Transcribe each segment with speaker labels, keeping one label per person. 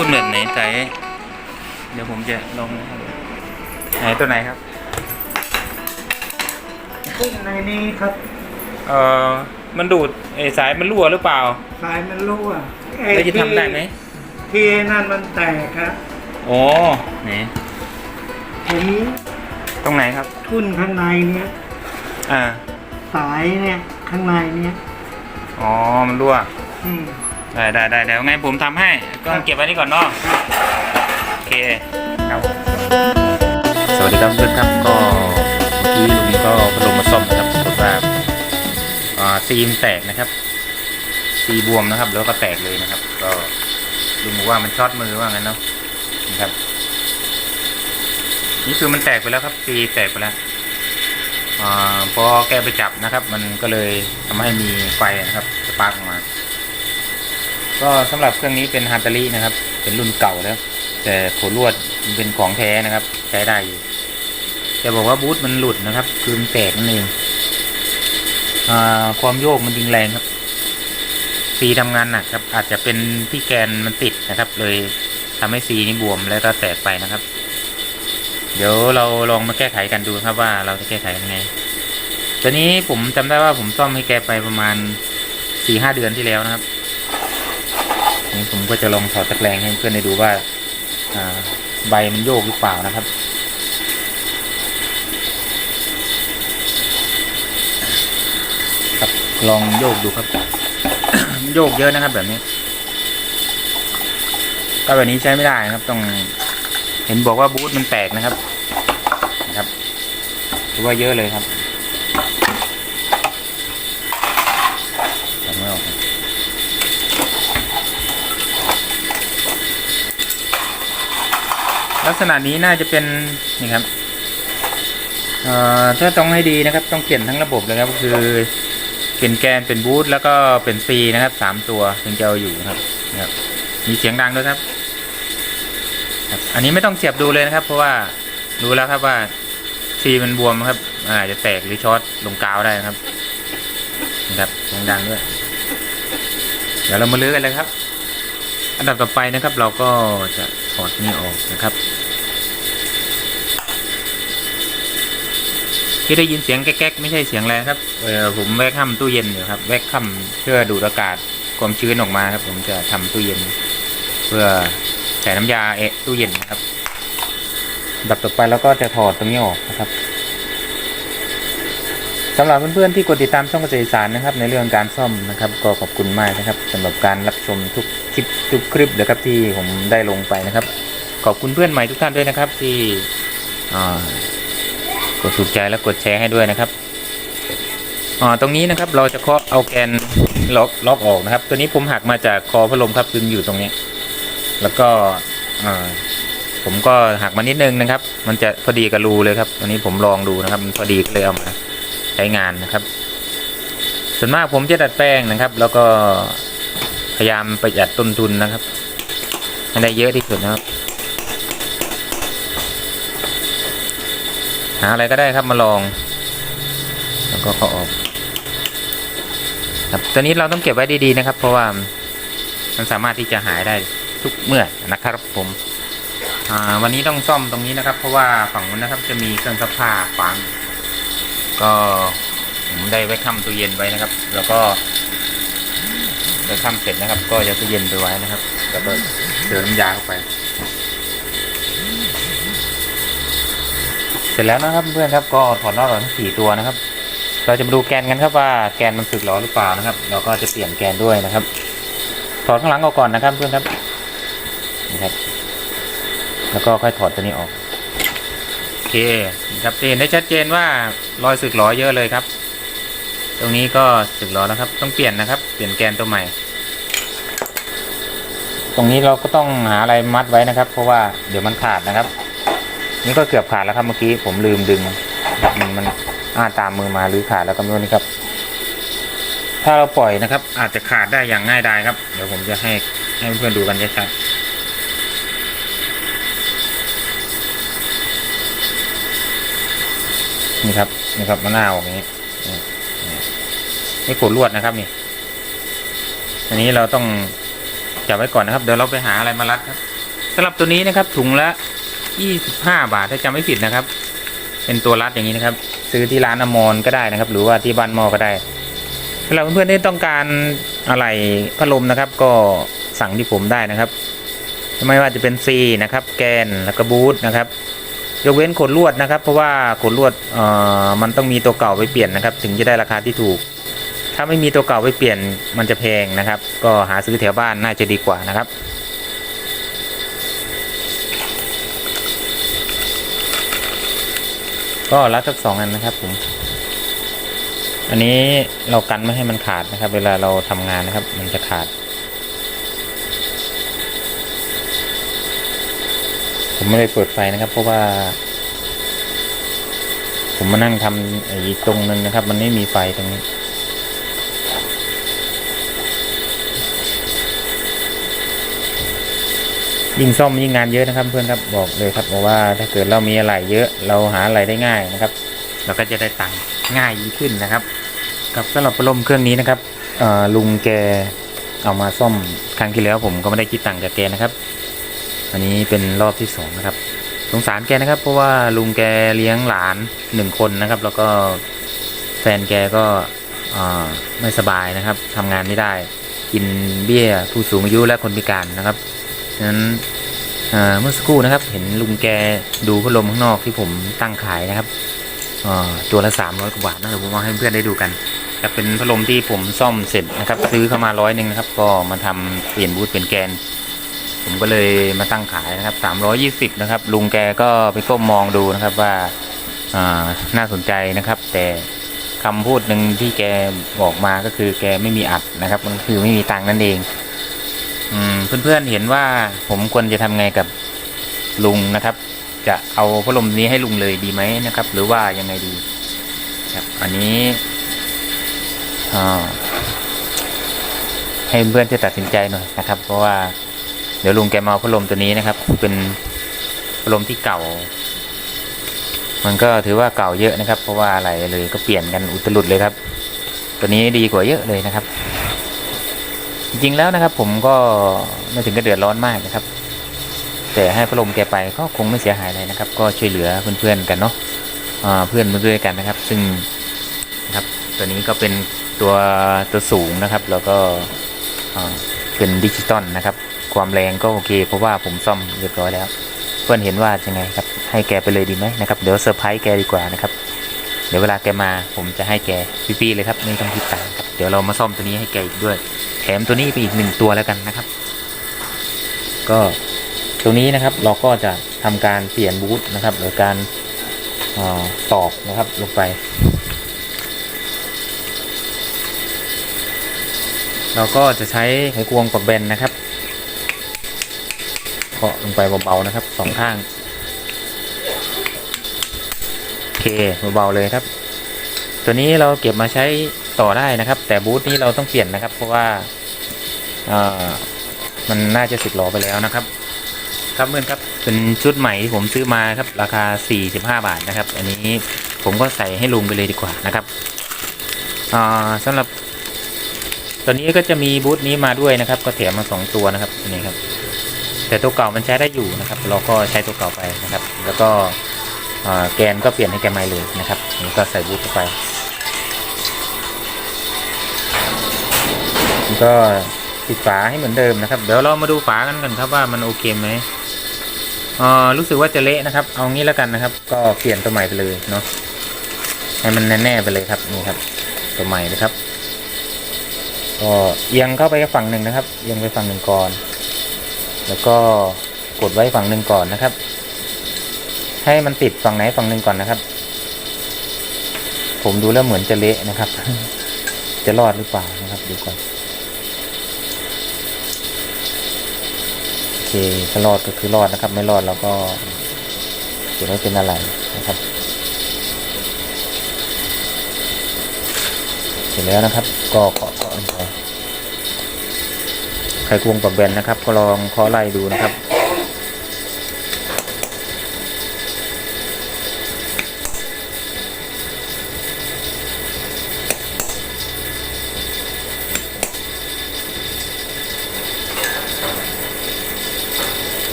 Speaker 1: ทุ่นแบบไหนใจเดี๋ยวผมจะลองไหนตัวไหนครับ
Speaker 2: ขึ้นในนี้ครับ
Speaker 1: เออมันดูดไอ้สายมันรั่วหรือเปล่า
Speaker 2: สายมันรั่วไอ้
Speaker 1: แล้วจะทำได้ไหม
Speaker 2: ที่นั่นมันแตกครับ
Speaker 1: โอ้ไหน
Speaker 2: ผม
Speaker 1: ตรงไหนครับ
Speaker 2: ทุ่นข้างในเนี้ย
Speaker 1: อ่า
Speaker 2: สายเนี่ยข้างในเนี้ย
Speaker 1: อ๋อ มันรั่ว
Speaker 2: อืม
Speaker 1: ได้ได้ได้เดี๋ยวไงผมทำให้ก็เก็บไว้นี่ก่อนเนาะโอเคครับสวัสดีครับเพื่อนครับก็เมื่อกี้ลุงก็พัดลมมาซ่อมนะครับปรากฏว่าอ่าซีมแตกนะครับ ซีบวมนะครับ แล้วก็แตกเลยนะครับ ก็ลุงบอกว่ามันช็อตมือว่างั้นเนาะนะครับ นี่คือมันแตกไปแล้วครับ ซีแตกไปแล้วอาพอแกไปจับนะครับ มันก็เลยทำให้มีไฟนะครับสปาร์กออกมา ก็สำหรับเครื่องนี้เป็นฮาตารินะครับ เป็นรุ่นเก่าแล้ว แต่โขลวดมันเป็นของแท้นะครับ ใช้ได้อยู่แต่บอกว่าบูทมันหลุดนะครับ คือมันแตกนั่นเองอความโยกมันยิงแรงครับซีทำงานหนักครับ อาจจะเป็นที่แกนมันติดนะครับ เลยทำให้ซีนี่บวมแล้วก็แตกไปนะครับ เดี๋ยวเราลองมาแก้ไขกันดูครับว่าเราจะแก้ไขยังไงตอนนี้ผมจำได้ว่าผมซ่อมให้แกไปประมาณสี่ห้าเดือนที่แล้วนะครับ นี่ผมก็จะลองถอดตะแกรงให้เพื่อนได้ดูว่าใบมันโยกหรือเปล่านะครับครับลองโยกดูครับ โยกเยอะนะครับแบบนี้ ก็แบบนี้ใช้ไม่ได้นะครับ ต้องเห็นบอกว่าบูทมันแตกนะครับนะครับถือว่าเยอะเลยครับทำไม่ออกครับ ลักษณะนี้น่าจะเป็นนี่ครับเอ่อถ้าต้องให้ดีนะครับต้องเปลี่ยนทั้งระบบเลยครับก็คือเปลี่ยนแกนเป็นบูทแล้วก็เป็นซีนะครับสามตัวถึงจะเอาอยู่นะครับนะครับมีเสียงดังด้วยครับครับ อันนี้ไม่ต้องเสียบดูเลยนะครับ เพราะว่ารู้แล้วครับว่าซีมันบวมครับอาจจะแตกหรือช็อตลงกาวได้นะครับนะครับเสียงดังด้วย เดี๋ยวเรามาลื้อกันเลยครับ อันดับต่อไปนะครับ เราก็จะ ถอดนี่ออกนะครับ ที่ได้ยินเสียงแก๊กๆไม่ใช่เสียงอะไรครับเออผมแวกค่ำตู้เย็นอยู่ครับ แวกค่ำเพื่อดูดอากาศความชื้นออกมาครับ ผมจะทำตู้เย็น เพื่อใส่น้ำยาเอะตู้เย็นนะครับ ดับต่อไปเราก็จะถอดตรงนี้ออกนะครับสำหรับเพื่อนๆที่กดติดตามช่องเกษตรสารนะครับ ในเรื่องการซ่อมนะครับ ก็ขอบคุณมากนะครับสำหรับการรับชมทุก คลิปทุกคลิปนะครับที่ผมได้ลงไปนะครับ ขอบคุณเพื่อนใหม่ทุกท่านด้วยนะครับ ที่กดถูกใจและกดแชร์ให้ด้วยนะครับอ่าตรงนี้นะครับเราจะเคาะเอาแกนล็อกล็อกออกนะครับ ตัวนี้ผมหักมาจากคอพัดลมครับดึงอยู่ตรงนี้ แล้วก็อ่าผมก็หักมานิดนึงนะครับ มันจะพอดีกับรูเลยครับอันนี้ผมลองดูนะครับมันพอดีก็เลยเอามาใช้งานนะครับ ส่วนมากผมจะดัดแปลงนะครับ แล้วก็ พยายามประหยัดต้นทุนนะครับให้ได้เยอะที่สุดนะครับ หาอะไรก็ได้ครับมาลอง แล้วก็เขาออก ครับตัวนี้เราต้องเก็บไว้ดีๆนะครับ เพราะว่ามันสามารถที่จะหายได้ทุกเมื่อนะครับผมวันนี้ต้องซ่อมตรงนี้นะครับ เพราะว่าฝั่งนู้นนะครับจะมีเครื่องซักผ้าขวางก็ผมได้ไว้ค้ำตู้เย็นไว้นะครับ แล้วก็ ไปค้ำเสร็จนะครับ ก็จะตู้เย็นไปไว้นะครับแล้วก็เติมน้ำยาเข้าไป เสร็จแล้วนะครับเพื่อนครับก็ถอดน็อตออกทั้งสี่ตัวนะครับ เราจะมาดูแกนกันครับว่าแกนมันสึกหรอหรือเปล่านะครับ เราก็จะเปลี่ยนแกนด้วยนะครับ ถอดข้างหลังออกก่อนนะครับเพื่อนครับนี่ครับแล้วก็ค่อยถอดตัวนี้ออกโอเคนะครับจะเห็นได้ชัดเจนว่ารอยสึกหรอเยอะเลยครับ ตรงนี้ก็สึกหรอแล้วครับ ต้องเปลี่ยนนะครับ เปลี่ยนแกนตัวใหม่ ตรงนี้เราก็ต้องหาอะไรมัดไว้นะครับ เพราะว่าเดี๋ยวมันขาดนะครับ นี่ก็เกือบขาดแล้วครับเมื่อกี้ผมลืมดึง มันมันอ้าตามมือมาหรือขาดแล้วก็ไม่รู้นี่ครับ ถ้าเราปล่อยนะครับ อาจจะขาดได้อย่างง่ายดายครับ เดี๋ยวผมจะให้ให้เพื่อนดูกันชัดๆนี่ครับนี่ครับมันหน้าออย่างนี้ นี่ขดลวดนะครับนี่ อันนี้เราต้องจับไว้ก่อนนะครับ เดี๋ยวเราไปหาอะไรมารัดครับสำหรับตัวนี้นะครับ ถุงละ25บาทถ้าจำไม่ผิดนะครับ เป็นตัวรัดอย่างนี้นะครับ ซื้อที่ร้านอมรก็ได้นะครับ หรือว่าที่บ้านมอก็ได้สำหรับเพื่อนๆที่ต้องการอะไรพัดลมนะครับ ก็สั่งที่ผมได้นะครับ ไม่ว่าจะเป็นซีนะครับ แกนแล้วก็บูทนะครับ ยกเว้นขนลวดนะครับ เพราะว่าขนลวดเอ่อมันต้องมีตัวเก่าไปเปลี่ยนนะครับ ถึงจะได้ราคาที่ถูก ถ้าไม่มีตัวเก่าไปเปลี่ยนมันจะแพงนะครับ ก็หาซื้อแถวบ้านน่าจะดีกว่านะครับก็รัดสักสองอันนะครับผมอันนี้เรากันไม่ให้มันขาดนะครับ เวลาเราทำงานนะครับ มันจะขาด ผมไม่ได้เปิดไฟนะครับ เพราะว่า ผมมานั่งทำไอ้ตรงนึงนะครับ มันไม่มีไฟตรงนี้ ยิ่งซ่อมยิ่งงานเยอะนะครับเพื่อนครับบอกเลยครับบอกว่าถ้าเกิดเรามีอะไรเยอะเราหาอะไรได้ง่ายนะครับ เราก็จะได้ตังค์ง่ายยิ่งขึ้นนะครับ กับสำหรับพัดลมเครื่องนี้นะครับลุงแกเอามาซ่อมครั้งที่แล้วผมก็ไม่ได้คิดตังค์จากแกนะครับ อันนี้เป็นรอบที่สองนะครับสงสารแกนะครับ เพราะว่าลุงแกเลี้ยงหลานหนึ่งคนนะครับ แล้วก็แฟนแกก็ไม่สบายนะครับทำงานไม่ได้ กินเบี้ยผู้สูงอายุและคนพิการนะครับ ฉะนั้นเมื่อสักครู่นะครับ เห็นลุงแกดูพัดลมข้างนอกที่ผมตั้งขายนะครับตัวละ300กว่าบาทนะเดี๋ยวผมเอาให้เพื่อนได้ดูกันจะเป็นพัดลมที่ผมซ่อมเสร็จนะครับ ซื้อเข้ามาร้อยหนึ่งนะครับ ก็มาทำเปลี่ยนบูทเป็นแกน ผมก็เลยมาตั้งขายนะครับ320นะครับ ลุงแกก็ไปก้มมองดูนะครับว่าน่าสนใจนะครับ แต่คำพูดหนึ่งที่แกบอกมาก็คือแกไม่มีอัดนะครับ มันคือไม่มีตังนั่นเอง เพื่อนๆเห็นว่าผมควรจะทำไงกับลุงนะครับ จะเอาพัดลมนี้ให้ลุงเลยดีไหมนะครับ หรือว่ายังไงดีครับอันนี้อ่ให้เพื่อนที่ตัดสินใจหน่อยนะครับ เพราะว่าเดี๋ยวลุงแกมาเอาพัดลมตัวนี้นะครับ เป็นพัดลมที่เก่า มันก็ถือว่าเก่าเยอะนะครับ เพราะว่าอะไรเลยก็เปลี่ยนกันอุตลุดเลยครับ ตัวนี้ดีกว่าเยอะเลยนะครับ จริงๆแล้วนะครับ ผมก็ไม่ถึงกับเดือดร้อนมากนะครับ แต่ให้พัดลมแกไปก็คงไม่เสียหายอะไรนะครับ ก็ช่วยเหลือเพื่อนๆกันเนาะเพื่อนมาด้วยกันนะครับ ซึ่งนะครับ ตัวนี้ก็เป็นตัวตัวสูงนะครับ แล้วก็เป็นดิจิตอลนะครับ ความแรงก็โอเค เพราะว่าผมซ่อมเรียบร้อยแล้ว เพื่อนเห็นว่ายังไงครับ ให้แกไปเลยดีไหมนะครับ เดี๋ยวเซอร์ไพรส์แกดีกว่านะครับ เดี๋ยวเวลาแกมาผมจะให้แกพี่ๆเลยครับไม่ต้องคิดตังค์ ดี๋ยวเรามาซ่อมตัวนี้ให้แกอีกด้วย แถมตัวนี้ไปอีกหนึ่งตัวแล้วกันนะครับ ก็ตรงนี้นะครับเราก็จะทำการเปลี่ยนบูทนะครับโดยการออตอกนะครับลงไป เราก็จะใช้ไขควงปักแบนนะครับเคาะลงไปเบาๆนะครับสองข้างโอเคเบาๆเลยครับ ตัวนี้เราเก็บมาใช้ ต่อได้นะครับ แต่บูธนี้เราต้องเปลี่ยนนะครับ เพราะว่าเออมันน่าจะสึกหลอไปแล้วนะครับ ครับเพื่อนครับเป็นชุดใหม่ที่ผมซื้อมาครับ ราคา 45 บาทนะครับ อันนี้ผมก็ใส่ให้ลุงไปเลยดีกว่านะครับอ่าสำหรับตัวนี้ก็จะมีบูธนี้มาด้วยนะครับ ก็แถมมาสองตัวนะครับนี่ครับ แต่ตัวเก่ามันใช้ได้อยู่นะครับ เราก็ใช้ตัวเก่าไปนะครับ แล้วก็แกนก็เปลี่ยนให้แกใหม่เลยนะครับนนี้ก็ใส่บูธเข้าไป ก็ปิดฝาให้เหมือนเดิมนะครับ เดี๋ยวเรามาดูฝากันกันครับว่ามันโอเคไหมอ่ารู้สึกว่าจะเละนะครับ เอางี้แล้วกันนะครับ ก็เปลี่ยนตัวใหม่ไปเลยเนาะให้มันแน่ๆไปเลยครับนี่ครับ ตัวใหม่นะครับก็เอียงเข้าไปฝั่งหนึ่งนะครับเอียงไปฝั่งหนึ่งก่อน แล้วก็กดไว้ฝั่งหนึ่งก่อนนะครับ ให้มันติดฝั่งไหนฝั่งหนึ่งก่อนนะครับ ผมดูแล้วเหมือนจะเละนะครับ จะรอดหรือเปล่านะครับดูก่อนโอ เคถ้ารอดก็คือรอดนะครับ ไม่รอดเราก็จะไม่เป็นอะไรนะครับ เสร็จแล้วนะครับ ก็เคาะเคาะลงไปไขควงปักแบนนะครับ ก็ลองเคาะไล่ดูนะครับ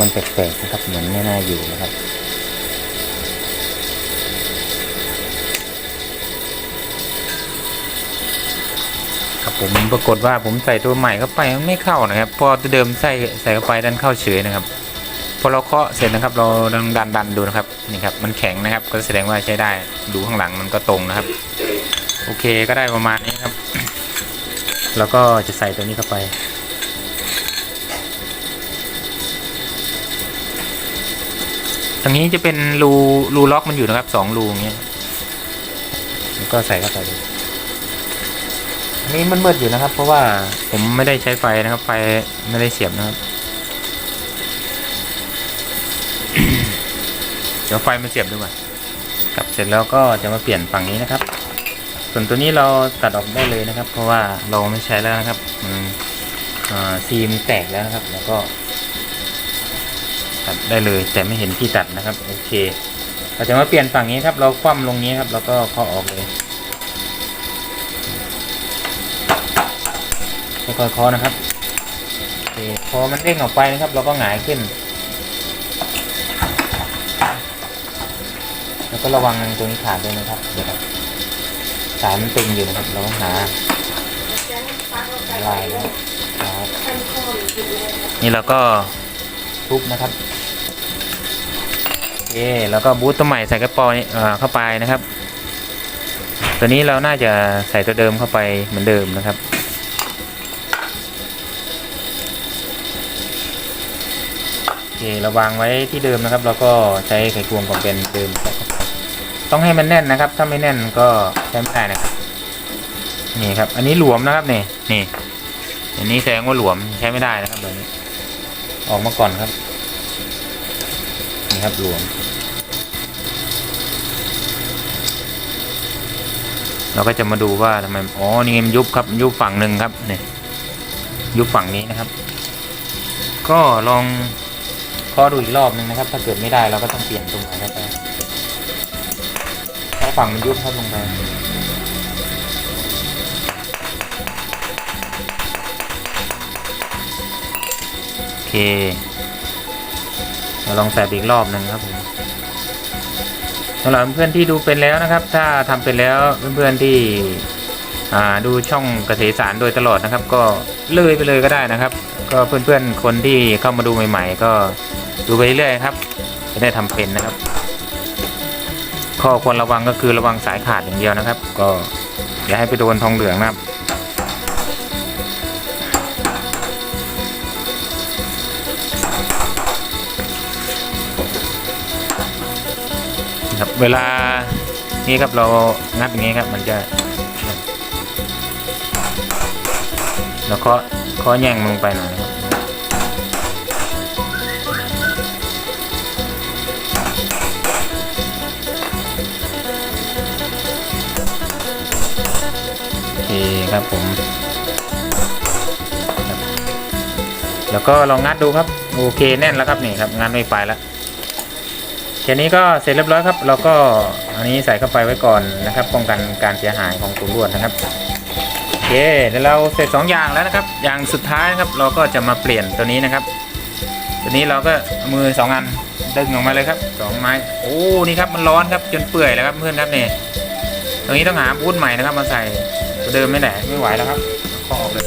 Speaker 1: มันแปลกๆนะครับเหมือนไม่น่าอยู่นะครับ ครับผมปรากฏว่าผมใส่ตัวใหม่เข้าไปมันไม่เข้านะครับ พอตัวเดิมใส่ใส่เข้าไปดันเข้าเฉยนะครับ พอเราเคาะเสร็จนะครับ เราดันดันดันดูนะครับนี่ครับมันแข็งนะครับ ก็แสดงว่าใช้ได้ดูข้างหลังมันก็ตรงนะครับ โอเคก็ได้ประมาณนี้ครับ แล้วก็จะใส่ตัวนี้เข้าไป ตรงนี้จะเป็นรูรูล็อกมันอยู่นะครับสองรูอย่างเงี้ยแล้วก็ใส่เข้าไปเลยอันนี้มันมืดอยู่นะครับ เพราะว่าผมไม่ได้ใช้ไฟนะครับ ไฟไม่ได้เสียบนะครับเดี๋ยวไฟมาเสียบดูก่อนครับเสร็จแล้วก็จะมาเปลี่ยนฝั่งนี้นะครับ ส่วนตัวนี้เราตัดออกได้เลยนะครับ เพราะว่าเราไม่ใช้แล้วนะครับมันอ่าซีมแตกแล้วนะครับ แล้วก็ ตัดได้เลย แต่ไม่เห็นที่ตัดนะครับ โอเคเราจะมาเปลี่ยนฝั่งนี้ครับ เราคว่ำลงนี้ครับ แล้วก็เคาะออกเลยค่อยๆเคาะนะครับโอเคพอมันเด้งออกไปนะครับ เราก็หงายขึ้น แล้วก็ระวังตรงนี้ขาดด้วยนะครับ เดี๋ยวครับสายมันตึงอยู่นะครับ เราต้องหาลายแล้วครับนี่เราก็ทุบนะครับ เคแล้วก็บูทตัวใหม่ใส่กระป๋อนี่เข้าไปนะครับ ตัวนี้เราน่าจะใส่ตัวเดิมเข้าไปเหมือนเดิมนะครับโอเคเราวางไว้ที่เดิมนะครับ แล้วก็ใช้ไขควงของเป็นเดิม ต้องให้มันแน่นนะครับ ถ้าไม่แน่นก็ใช้ไม่ได้นะครับนี่ครับ อันนี้หลวมนะครับนี่นี่ อันนี้แสดงว่าหลวมใช้ไม่ได้นะครับแบบนี้ ออกมาก่อนครับ นี่ครับหลวม เราก็จะมาดูว่าทำไมอ๋อนี่มันยุบครับยุบฝั่งหนึ่งครับนี่ยุบฝั่งนี้นะครับ ก็ลองก็ดูอีกรอบนึงนะครับ ถ้าเกิดไม่ได้เราก็ต้องเปลี่ยนตรงไหนไปถ้าฝั่งมันยุบเข้าลงไปโอเคเราลองแสบอีกรอบหนึ่งครับผมำหรับเพื่อนที่ดูเป็นแล้วนะครับ ถ้าทำเป็นแล้วเพื่อนๆที่ดูช่องเกษตรสารโดยตลอดนะครับ ก็เลยไปเลยก็ได้นะครับ ก็เพื่อนๆคนที่เข้ามาดูใหม่ ๆ ก็ดูไปเรื่อยๆครับจะได้ทำเป็นนะครับ ข้อควรระวังก็คือระวังสายขาดอย่างเดียวนะครับ ก็อย่าให้ไปโดนทองเหลืองนะครับ ครับเวลานี่ครับเรางัดอย่างนี้ครับ มันจะแล้วก็ข้อแย่งมึงไปหน่อยครับโอเคครับผม แล้วก็ลองงัดดูครับ โอเคแน่นแล้วครับนี่ครับงัดไม่ไปแล้ว แค่นี้ก็เสร็จเรียบร้อยครับ เราก็อันนี้ใส่เข้าไปไว้ก่อนนะครับ ป้องกันการเสียหายของตัวลวดนะครับโอเคเดี๋ยวเราเสร็จ 2 อย่างแล้วนะครับ อย่างสุดท้ายนะครับ เราก็จะมาเปลี่ยนตัวนี้นะครับ ตัวนี้เราก็มือสองอันดึงออกมาเลยครับสองไม้โอ้นี่ครับมันร้อนครับจนเปื่อยแล้วครับเพื่อนครับนี่ตรงนี้ต้องหาบูทใหม่นะครับ มาใส่เดิมไม่ไหนไม่ไหวแล้วครับขอออกเลย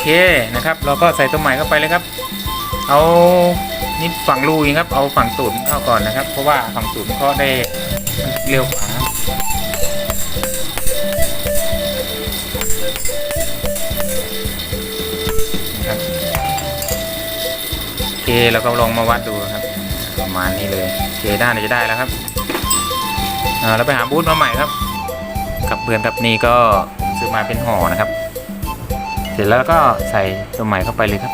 Speaker 1: เคนะครับเราก็ใส่ตัวใหม่เข้าไปเลยครับ เอานี่ฝั่งรูเองครับ เอาฝั่งตูดเข้าก่อนนะครับ เพราะว่าฝั่งตูดมันก็ได้เร็วกว่านะครับโอเคเราก็ลองมาวัดดูครับ ประมาณนี้เลยโอเคด้านจะได้แล้วครับเราไปหาบูธมาใหม่ครับกับเพื่อนครับนี่ก็ซื้อมาเป็นห่อนะครับ เสร็จแล้วก็ใส่ตัวใหม่เข้าไปเลยครับ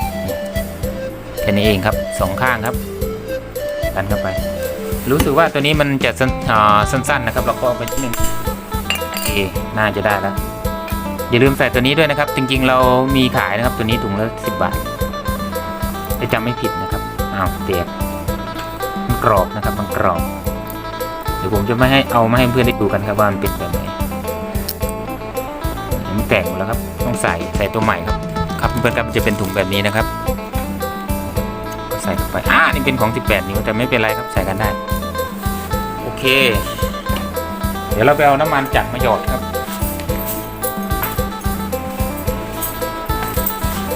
Speaker 1: แค่นี้เองครับสองข้างครับดันเข้าไป รู้สึกว่าตัวนี้มันจะสั้นอ่าสั้นๆนะครับเราก็เอาไปที่หนึ่งโอเคน่าจะได้แล้วอย่าลืมใส่ตัวนี้ด้วยนะครับ จริงๆเรามีขายนะครับตัวนี้ถุงละสิบบาทถ้าจำไม่ผิดนะครับอ้าวเตียกมันกรอบนะครับมันกรอบเดี๋ยวผมจะไม่ให้เอามาให้เพื่อนได้ดูกันครับว่ามันเป็นแบบไหนมันแตกหมดแล้วครับ ใส่ใส่ตัวใหม่ครับ ครับเพื่อนครับจะเป็นถุงแบบนี้นะครับ ใส่เข้าไปอ่านี่เป็นของ 18 นิ้วแต่ไม่เป็นไรครับใส่กันได้ โอเค เดี๋ยวเราไปเอาน้ำมันจักรมาหยอดครับ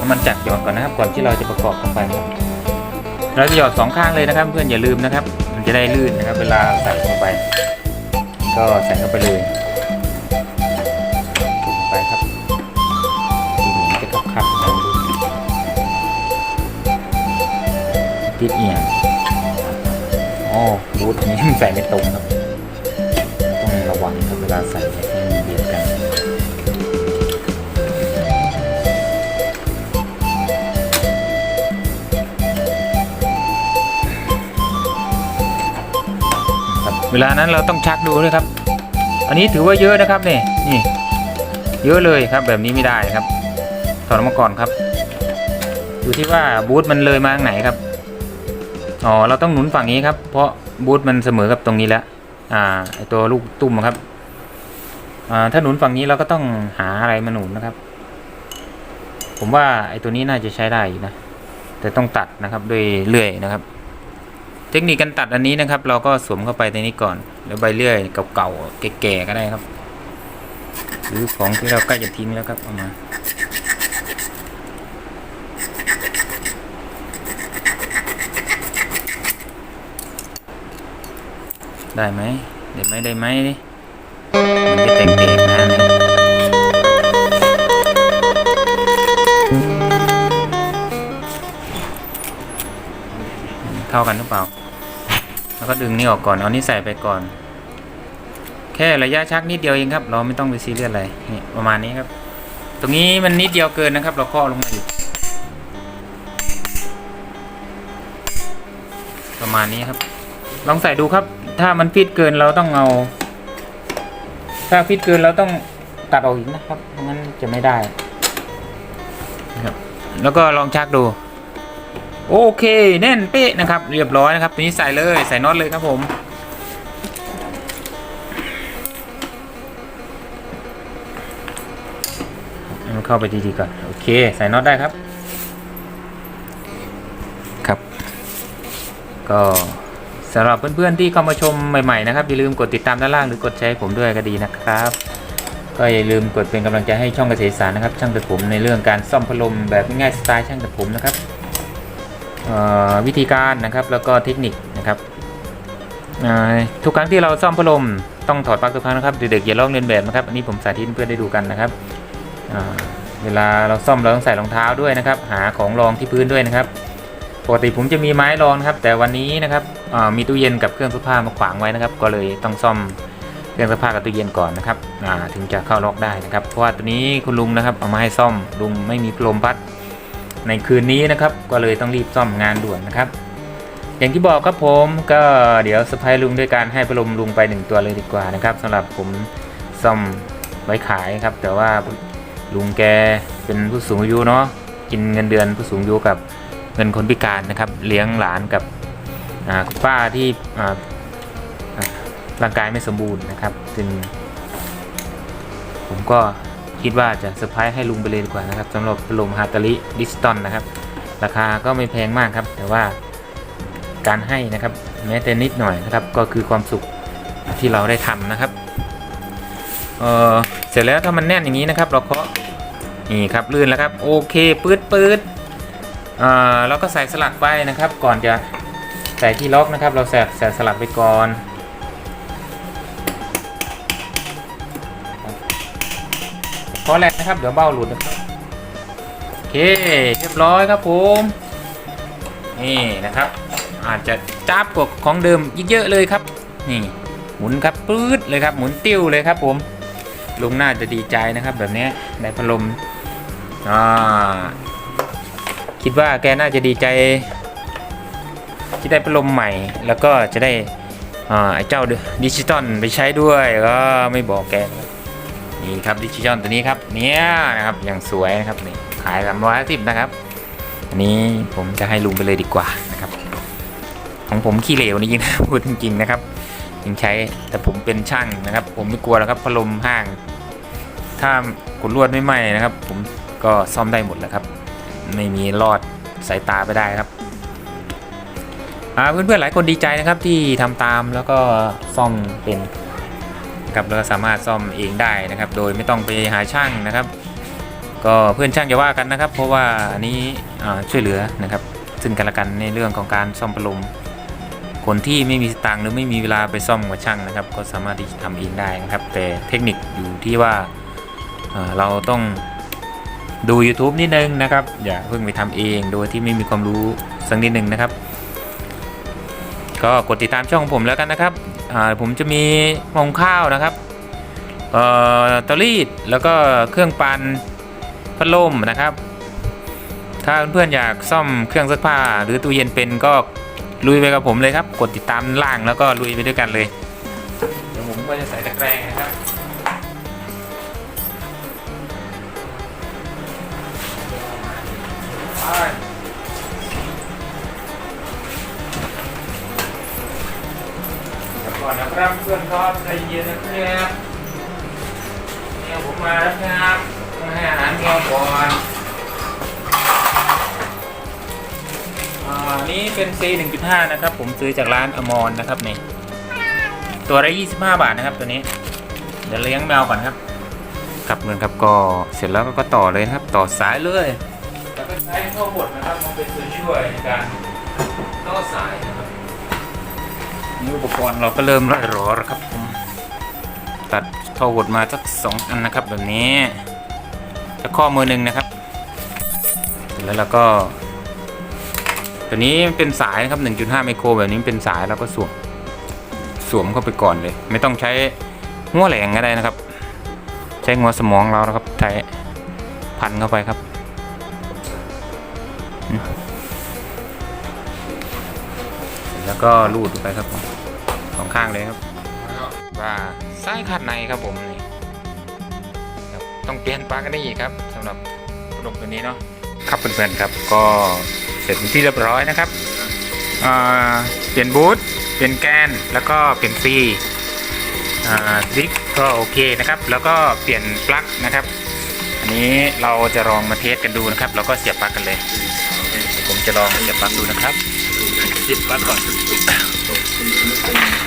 Speaker 1: น้ำมันจักรหยอดก่อนนะครับ ก่อนที่เราจะประกอบเข้าไปครับเราจะหยอดสองข้างเลยนะครับ เพื่อนอย่าลืมนะครับ มันจะได้ลื่นนะครับ เวลาใส่เข้าไป ก็ใส่เข้าไปเลยิดเอียงอ๋อรูทอันนี้ใส่ไม่ตรงครับ ต้องระวังครับเวลาใส่เนี่ยให้มันเบียดกันเวลานั้นเราต้องชักดูด้วยครับ อันนี้ถือว่าเยอะนะครับนี่นี่ เยอะเลยครับ แบบนี้ไม่ได้ครับถอดออกมาก่อนครับ อยู่ที่ว่าบูทมันเลยมาทางไหนครับ อ๋อเราต้องหนุนฝั่งนี้ครับ เพราะบูทมันเสมอกับตรงนี้แล้วอ่าไอตัวลูกตุ้มครับอ่าถ้าหนุนฝั่งนี้เราก็ต้องหาอะไรมาหนุนนะครับ ผมว่าไอตัวนี้น่าจะใช้ได้นะแต่ต้องตัดนะครับด้วยเลื่อยนะครับ เทคนิคการตัดอันนี้นะครับ เราก็สวมเข้าไปในนี้ก่อนแล้วใบเลื่อยเก่าๆแก่ๆก็ได้ครับ หรือของที่เราใกล้จะทิ้งแล้วครับเอามา ได้ไหมได้ไหมได้ไหมมันจะแตกๆนะเนี่ยเท่ากันหรือเปล่า แล้วก็ดึงนี่ออกก่อนเอานี่ใส่ไปก่อน แค่ระยะชักนิดเดียวเองครับ เราไม่ต้องไปซีเรียสอะไรนี่ประมาณนี้ครับ ตรงนี้มันนิดเดียวเกินนะครับ เราเคาะลงมาอยู่ประมาณนี้ครับ ลองใส่ดูครับ ถ้ามันฟิตเกินเราต้องเอา ถ้าฟิตเกินเราต้องตัดออกอีกนะครับไม่งั้นจะไม่ได้นะครับแล้วก็ลองชักดู โอเคแน่นเป๊ะนะครับ เรียบร้อยนะครับตัวนี้ใส่เลยใส่น็อตเลยครับผมให้มันเข้าไปดีๆก่อนโอเค ใส่น็อตได้ครับ ครับ ก็ สำหรับเพื่อนๆที่เข้ามาชมใหม่ๆนะครับอย่าลืมกดติดตามด้านล่างหรือกดแชร์ให้ผมด้วยก็ดีนะครับ ก็อย่าลืมกดเป็นกำลังใจให้ช่องเกษตรศาสารนะครับ ช่างตัดผมในเรื่องการซ่อมพัดลมแบบง่ายสไตล์ช่างตัดผมนะครับวิธีการนะครับแล้วก็เทคนิคนะครับทุกครั้งที่เราซ่อมพัดลมต้องถอดปลั๊กทุกครั้งนะครับเด็กๆอย่าลอกเลียนแบบนะครับอันนี้ผมสาธิตเพื่อนได้ดูกันนะครับเวลาเราซ่อมเราต้องใส่รองเท้าด้วยนะครับ หาของรองที่พื้นด้วยนะครับปกติผมจะมีไม้รองครับ แต่วันนี้นะครับ มีตู้เย็นกับเครื่องซักผ้ามาขวางไว้นะครับ ก็เลยต้องซ่อมเครื่องซักผ้ากับตู้เย็นก่อนนะครับถึงจะเข้าล็อกได้นะครับ เพราะว่าตัวนี้คุณลุงนะครับเอามาให้ซ่อมลุงไม่มีลมพัดในคืนนี้นะครับ ก็เลยต้องรีบซ่อมงานด่วนนะครับ อย่างที่บอกครับผมก็เดี๋ยวสะพายลุงด้วยการให้พัดลมลุงไปหนึ่งตัวเลยดีกว่านะครับสำหรับผมซ่อมไว้ขายครับ แต่ว่าลุงแกเป็นผู้สูงอายุเนาะกินเงินเดือนผู้สูงอายุกับเงินคนพิการนะครับ เลี้ยงหลานกับ คุณป้าที่ร่างกายไม่สมบูรณ์นะครับซึ่งผมก็คิดว่าจะเซอร์ไพรส์ให้ลุงไปเลยดีกว่านะครับสำหรับพัดลมฮาตาลิดิสตันนะครับ ราคาก็ไม่แพงมากครับ แต่ว่าการให้นะครับ แม้แต่นิดหน่อยนะครับ ก็คือความสุขที่เราได้ทำนะครับเออเสร็จแล้วถ้ามันแน่นอย่างนี้นะครับ เราเคาะนี่ครับลื่นแล้วครับโอเคปื๊ดปื๊ดอ่าเราก็ใส่สลักไปนะครับ ก่อนจะ ใส่ที่ล็อกนะครับ เราใส่ใส่สลักไปก่อนเคาะแรกนะครับ เดี๋ยวเบ้าหลุดนะครับ โอเค เรียบร้อยครับผม นี่นะครับ อาจจะจับกว่าของเดิมเยอะเลยครับ นี่ หมุนครับปื๊ดเลยครับ หมุนติ้วเลยครับผม ลุงน่าจะดีใจนะครับแบบนี้ยได้พัดลมอ่าคิดว่าแกน่าจะดีใจ ที่ได้พัดลมใหม่ แล้วก็จะได้อ่าไอ้เจ้าดิจิตอลไปใช้ด้วยก็ไม่บอกแกนี่ครับดิจิตอลตัวนี้ครับเนี้ยนะครับอย่างสวยนะครับนี่ขายสามร้อยสิบนะครับ อันนี้ผมจะให้ลุงไปเลยดีกว่านะครับ ของผมขี้เหลวนี่จริงนะพูดจริงๆนะครับยังใช้แต่ผมเป็นช่างนะครับ ผมไม่กลัวแล้วครับพัดลมห้าง ถ้ากดลวดไม่ไหม้นะครับ ผมก็ซ่อมได้หมดแหละครับ ไม่มีรอดสายตาไปได้ครับ เพื่อนๆหลายคนดีใจนะครับที่ทำตามแล้วก็ซ่อมเป็นครับแล้วสามารถซ่อมเองได้นะครับ โดยไม่ต้องไปหาช่างนะครับ ก็เพื่อนช่างจะว่ากันนะครับ เพราะว่าอันนี้ช่วยเหลือนะครับ ซึ่งกันและกันในเรื่องของการซ่อมพัดลมคนที่ไม่มีตังค์หรือไม่มีเวลาไปซ่อมกับช่างนะครับ ก็สามารถที่จะทำเองได้นะครับ แต่เทคนิคอยู่ที่ว่าเอ่อเราต้องดู YouTube นิดนึงนะครับ อย่าเพิ่งไปทำเองโดยที่ไม่มีความรู้สักนิดนึงนะครับ ก็กดติดตามช่องของผมแล้วกันนะครับอ่าผมจะมีหมองข้าวนะครับเอ่อเตารีดแล้วก็เครื่องปั่นพัดลมนะครับ ถ้าเพื่อนๆอยากซ่อมเครื่องซักผ้า หรือตู้เย็นเป็นก็ลุยไปกับผมเลยครับ กดติดตามล่างแล้วก็ลุยไปด้วยกันเลยเดี๋ยวผมก็จะใส่ตะแกรงนะครับเรับเพื่อนครับใจเย็นนะครับเนี่ยผมมาแล้วครับมาให้อาหารแมวก่อนอ่านี่เป็น C 1.5 นะครับ ผมซื้อจากร้านอมรนะครับนี่ตัวละ25 บาทนะครับตัวนี้ เดี๋ยวเลี้ยงแมวก่อนครับครับเงินครับก็เสร็จแล้วก็ต่อเลยครับต่อสายเลยแล้วก็ใช้ท่อบดนะครับมันเป็นตัวช่วยในการต่อสายนะครับ นี่อุปกรณ์เราก็เริ่มร่อยหรอแล้วครับผมตัดท่อบดมาสักสองอันนะครับแบบนี้จะข้อมือหนึ่งนะครับ แล้วเราก็ตัวนี้เป็นสายนะครับ 1.5 ไมโครแบบนี้เป็นสายแล้วก็สวมสวมเข้าไปก่อนเลย ไม่ต้องใช้หัวแหลงก็ได้นะครับ ใช้หัวสมองเรานะครับใช้พันเข้าไปครับแล้วก็ลูดไปครับผม ข้างเลยครับ ว่าไส้ขัดในครับผมนี่ครับต้องเปลี่ยนปลั๊กกันได้อีกครับสำหรับพัดลมตัวนี้เนาะครับเพื่อนๆครับก็เสร็จเป็นที่เรียบร้อยนะครับอ่าเปลี่ยนบูทเปลี่ยนแกนแล้วก็เปลี่ยนซีอ่าดิกก็โอเคนะครับ แล้วก็เปลี่ยนปลั๊กนะครับ อันนี้เราจะลองมาเทสกันดูนะครับ แล้วก็เสียบปลั๊กกันเลย ผมจะลองเสียบปลั๊กดูนะครับเสียบปลั๊กก่อน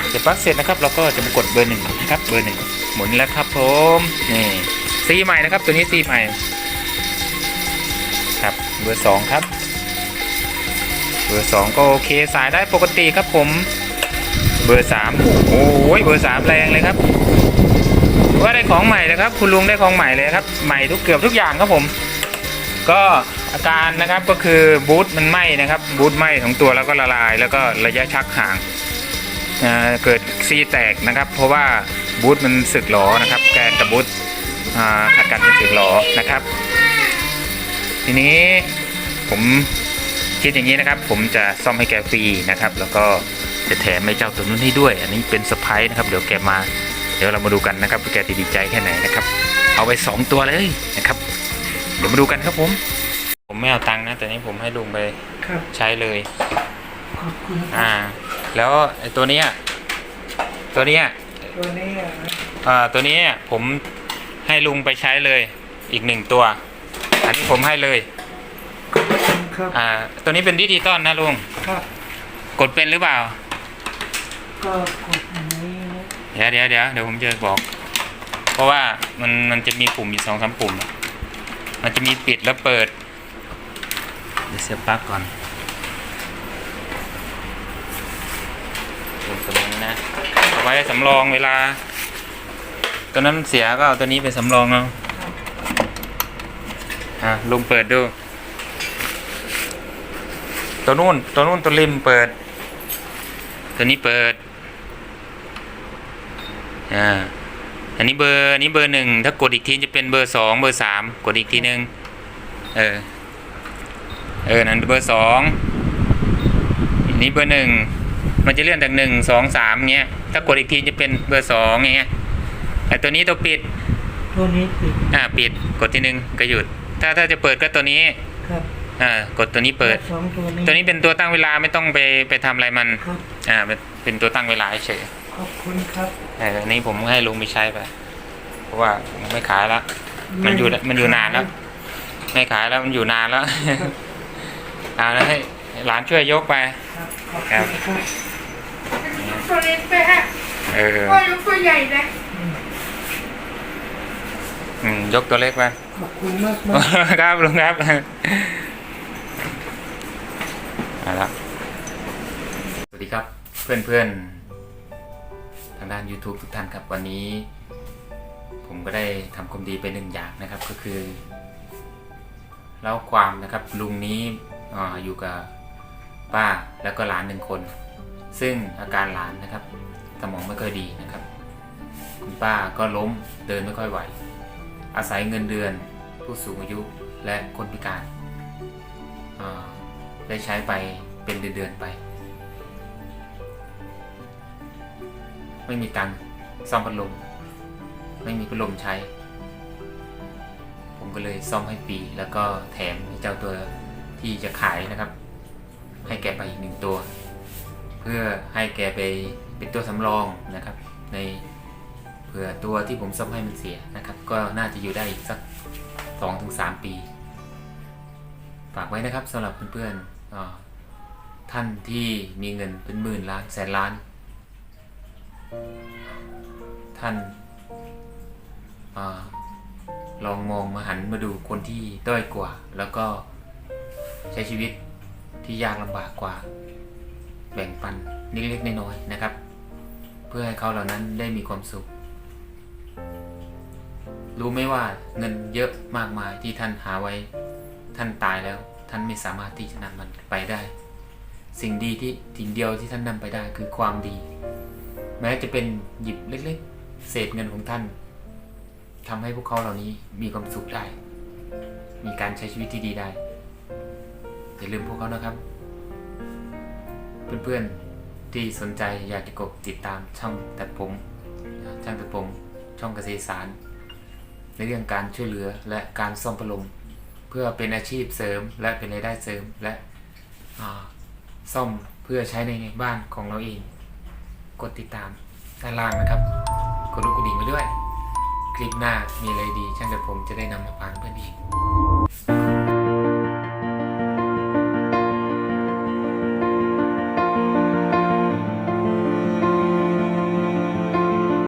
Speaker 1: เสียบปลั๊กเสร็จนะครับเราก็จะมากดเบอร์หนึ่งนะครับเบอร์หนึ่งหมุนแล้วครับผมนี่ซีใหม่นะครับตัวนี้ซีใหม่ครับเบอร์สองครับ เบอร์สองก็โอเคสายได้ปกติครับผม เบอร์สามโอ้ยเบอร์สามแรงเลยครับว่าได้ของใหม่นะครับ คุณลุงได้ของใหม่เลยครับ ใหม่ทุกเกือบทุกอย่างครับผม ก็อาการนะครับก็คือบูทมันไหม้นะครับบูทไหม้ของตัวแล้วก็ละลาย แล้วก็ระยะชักห่าง เกิดซีแตกนะครับ เพราะว่าบูทมันสึกหลอนะครับ แกนกับบูทอ่าขัดกันเป็นสึกหลอนะครับ ทีนี้ผมคิดอย่างนี้นะครับ ผมจะซ่อมให้แกฟรีนะครับ แล้วก็จะแถมไอ้เจ้าตัวนู้นให้ด้วย อันนี้เป็นสไปร์นะครับ เดี๋ยวแกมา เดี๋ยวเรามาดูกันนะครับว่าแกจะดีใจแค่ไหนนะครับ เอาไปสองตัวเลยนะครับ เดี๋ยวมาดูกันครับผม ผมไม่เอาตังค์นะ แต่นี้ผมให้ลุงไป
Speaker 2: ครับ
Speaker 1: ใช้เลย
Speaker 2: ขอบคุณครับ
Speaker 1: อ่า แล้วไอ้ตัวเนี้ยตัวเนี้ย
Speaker 2: ตัวนี้อะ
Speaker 1: อ่าตัวนี้ผมให้ลุงไปใช้เลยอีกหนึ่งตัว อันนี้ผมให้เลย
Speaker 2: ขอบคุณครับ
Speaker 1: อ่าตัวนี้เป็นดิจิตอลนะลุง
Speaker 2: ครับ
Speaker 1: กดเป็นหรือเปล่า
Speaker 2: ก็กดอันนี้นะ
Speaker 1: เดี๋ยวเดี๋ยวเดี๋ยวเดี๋ยวผมจะบอก เพราะว่ามันมันจะมีปุ่มอยู่สองสามปุ่ม มันจะมีปิดแล้วเปิด เดี๋ยวเสียบปลั๊กก่อนปุ่มตัว นะเอาไว้สำรองเวลา ตัวนั้นเสียก็เอาตัวนี้ไปสำรองเอาอะลุงเปิดดู ตัวนู้นตัวนู้นตัวริมเปิด ตัวนี้เปิดอ่าอันนี้เบอร์อันนี้เบอร์หนึ่งถ้ากดอีกทีจะเป็นเบอร์สองเบอร์สามกดอีกทีหนึ่งเออเออนั่นเบอร์สองอันนี้เบอร์หนึ่ง มันจะเลื่อนจากหนึ่งสองสามเงี้ย ถ้ากดอีกทีจะเป็นเบอร์สองเงี้ยไอตัวนี้ตัวปิด
Speaker 2: ตัวนี้ปิด
Speaker 1: อ่าปิดกดทีหนึ่งก็หยุด ถ้าถ้าจะเปิดก็ตัวนี้
Speaker 2: ครับ
Speaker 1: อ่ากดตัวนี้เปิด
Speaker 2: สองตัวนี้
Speaker 1: ตัวนี้เป็นตัวตั้งเวลาไม่ต้องไปไปทำอะไรมัน
Speaker 2: ครับ
Speaker 1: อ่าเป็นเป็นตัวตั้งเวลาเฉย
Speaker 2: ขอบคุณครับ
Speaker 1: เอออันนี้ผมให้ลุงไปใช้ไป เพราะว่าไม่ขายแล้ว มันอยู่มันอยู่นานแล้ว ไม่ขายแล้วมันอยู่นานแล้ว เอาแล้วให้หลานช่วยยกไป
Speaker 2: ครับขอบคุณครับ
Speaker 3: ตัวเล็กไปฮะ
Speaker 1: เออ
Speaker 3: พ่อยกตัวใหญ่นะ
Speaker 2: อืม
Speaker 1: อืมยกตัวเล็กไป
Speaker 2: ขอบคุณมากมาก
Speaker 1: ครับลุงครับเอาละสวัสดีครับเพื่อนเพื่อนๆทางด้าน YouTube ทุกท่านครับวันนี้ ผมก็ได้ทำความดีไปหนึ่งอย่างนะครับก็คือเล่าความนะครับลุงนี้อาอยู่กับป้าแล้วก็หลานหนึ่งคน ซึ่งอาการหลานนะครับ สมองไม่ค่อยดีนะครับ คุณป้าก็ล้มเดินไม่ค่อยไหว อาศัยเงินเดือนผู้สูงอายุและคนพิการได้ใช้ไปเป็นเดือนๆไป ไม่มีตังค์ซ่อมพัดลมไม่มีพัดลมใช้ ผมก็เลยซ่อมให้ฟรีแล้วก็แถมให้เจ้าตัวที่จะขายนะครับ ให้แกไปอีกหนึ่งตัว พื่อให้แกไปเป็นตัวสำรองนะครับ ในเผื่อตัวที่ผมซ่อมให้มันเสียนะครับ ก็น่าจะอยู่ได้อีกสักสองถึงสามปี ฝากไว้นะครับสำหรับเพื่อนๆท่านที่มีเงินเป็นหมื่นล้านแสนล้าน ท่านอลองมองมาหันมาดูคนที่ด้อยกว่า แล้วก็ใช้ชีวิตที่ยากลำบากกว่า แบ่งปันนิดเล็กๆน้อยๆนะครับ เพื่อให้เขาเหล่านั้นได้มีความสุข รู้ไหมว่าเงินเยอะมากมายที่ท่านหาไว้ ท่านตายแล้ว ท่านไม่สามารถที่จะนำมันไปได้ สิ่งดีที่สิ่งเดียวที่ท่านนำไปได้คือความดี แม้จะเป็นหยิบเล็กๆ เศษเงินของท่านทำให้พวกเขาเหล่านี้มีความสุขได้ มีการใช้ชีวิตที่ดีได้อย่าลืมพวกเขานะครับ เพื่อนๆที่สนใจอยากจะกดติดตามช่องตัดผมช่างตัดผมช่องเกษตรสาร ในเรื่องการช่วยเหลือและการซ่อมพัดลมเพื่อเป็นอาชีพเสริม และเป็นรายได้เสริมและซ่อมเพื่อใช้ในบ้านของเราเอง กดติดตามด้านล่างนะครับ กดลูกกระดิ่งไปด้วย คลิปหน้ามีอะไรดี ช่างแต่ผมจะได้นำมาฝากเพื่อนอีก